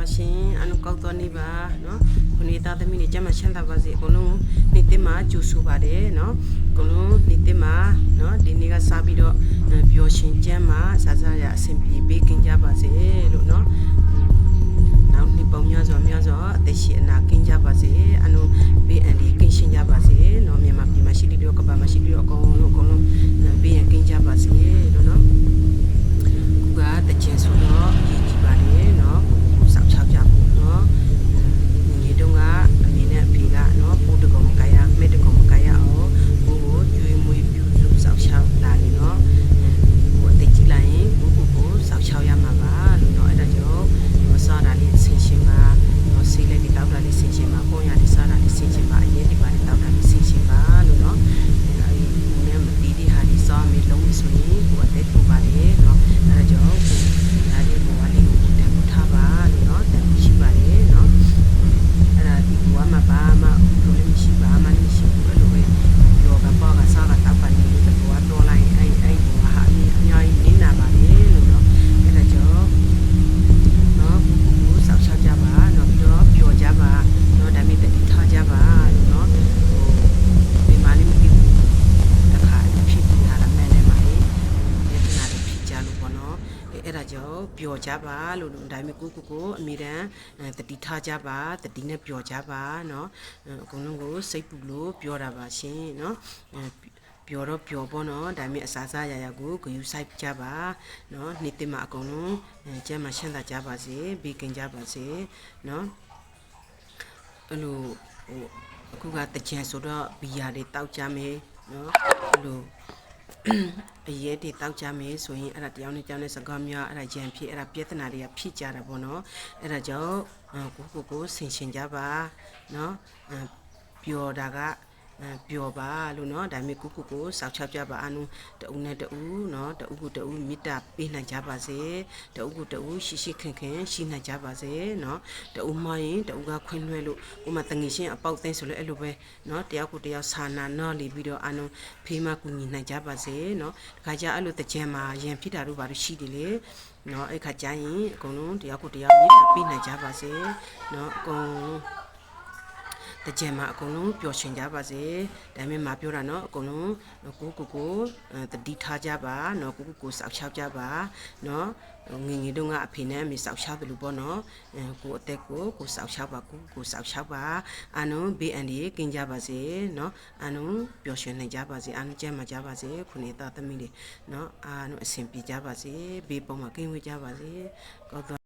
ပါရှင်အနုကောက်တော်နေပါနော်ခုနေတာသမီးနေကြမ်းမှချမ်းသာပါစေအကုန်လုံးနေတင်မှာကြိုဆိုပါတယ်နော်အကုန်လုံးနေတင်မှာနော်ဒီနေ့ကစပြီးတော့ပျော်ရှင်ကြမ်းမှာစားစားရအဆင်ပြေပေးခင်ကြပါစေလို့နော်နောက်နေ့ပေါင်းများစွာများစွာအသက်ရှင်အနာကင်းကြပါစေအနုဘေးအန္တရာယ်ကင်းရှင်းကြပါစေနော်မြန်မာ ပျော်ကြပါလို့ဒါပေမဲ့ကိုကိုကိုအမိတန်တတိထားကြပါတတိနဲ့ပျော်ကြပါเนาะအကုန်လုံးကိုစိတ်ပူလို့ပြောတာပါရှင်เนาะအဲပျော်တော့ပျော်ပေါ့နော်ဒါပေမဲ့အစားစားရရကိုဂယူဆိုင်ကြပါเนาะနေ့တင်မှာအကုန်လုံးအဲကျမ်းမှာရှင်းတာကြပါစေဘေးကင်ကြပါစေเนาะအဲ့လိုဟိုအခုကတကြံဆိုတော့ဘီယာတွေတောက်ကြမယ်เนาะအဲ့လို အရေးတွေတောက်ကြမယ်ဆိုရင်အဲ့ဒါတရားနဲ့ကြောင်းနဲ့စကားများအဲ့ဒါကြံဖြစ်အဲ့ဒါပြဿနာတွေကဖြစ်ကြတာပေါ့နော်အဲ့ဒါကြောင့်အကိုကိုကိုဆင်ရှင်ကြပါနော်အပျော်တာကအဲ ပျော်ပါလို့เนาะဒါပေမဲ့ကိုကိုကိုစောက်ချပြပါအနုတူနဲ့တူเนาะတူကိုတူမေတ္တာပေးနိုင်ကြပါစေတူကိုတူရှိရှိခင်ခင်ရှိနိုင်ကြပါစေเนาะတူမရင်တူကခွင့်လွှဲလို့ကိုမတငီရှင်အပေါက်သိမ်းဆိုလဲအဲ့လိုပဲเนาะတယောက်ကိုတယောက်ဆာနာနော်လီပြီးတော့အနုဖေးမကူညီနိုင်ကြပါစေเนาะဒီခါကျအဲ့လိုတကြံမှာရန်ဖြစ်တာတို့ဘာလို့ရှိတယ်လေเนาะအဲ့ခါကျရင်အကုန်လုံးတယောက်ကိုတယောက်မေတ္တာပေးနိုင်ကြပါစေเนาะအကုန်လုံး တကြံမှာအကုန်လုံးပျော်ရွှင်ကြပါစေဒါမှမဟုတ်ပြောတာနော်အကုန်လုံးကိုကိုကိုတတိထားကြပါနော်ကိုကိုကိုစောက်ချောက်ကြပါနော်ငငယ်တုန်းကအဖေနဲ့အမေစောက်ချောက်တယ်လို့ပေါ့နော်ကိုအသက်ကိုကိုစောက်ချောက်ပါကိုကိုစောက်ချောက်ပါအာနုဘေးအန္တရာယ်ကင်းကြပါစေနော်အာနုပျော်ရွှင်နိုင်ကြပါစေအာနုကျန်းမာကြပါစေခုနေသားသမီးတွေနော်အာနုအဆင်ပြေကြပါစေဘေးပေါ်မှာကင်းဝေးကြပါစေကော